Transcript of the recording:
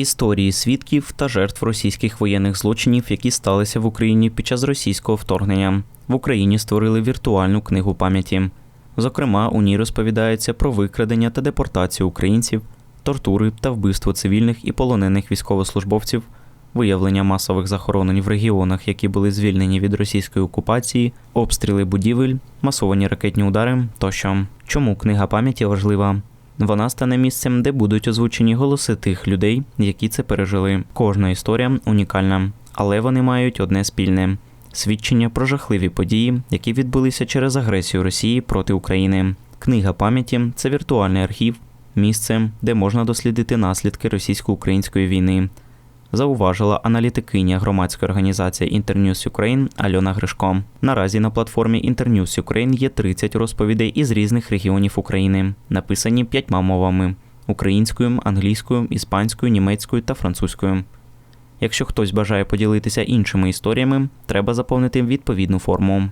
Історії свідків та жертв російських воєнних злочинів, які сталися в Україні під час російського вторгнення. В Україні створили віртуальну книгу пам'яті. Зокрема, у ній розповідається про викрадення та депортацію українців, тортури та вбивство цивільних і полонених військовослужбовців, виявлення масових захоронень в регіонах, які були звільнені від російської окупації, обстріли будівель, масовані ракетні удари тощо. Чому книга пам'яті важлива? Вона стане місцем, де будуть озвучені голоси тих людей, які це пережили. Кожна історія унікальна, але вони мають одне спільне свідчення про жахливі події, які відбулися через агресію Росії проти України. Книга пам'яті це віртуальний архів, місце, де можна дослідити наслідки російсько-української війни. Зауважила аналітикиня громадської організації Internews Ukraine Альона Гришко. Наразі на платформі Internews Ukraine є 30 розповідей із різних регіонів України, написані п'ятьма мовами: українською, англійською, іспанською, німецькою та французькою. Якщо хтось бажає поділитися іншими історіями, треба заповнити відповідну форму.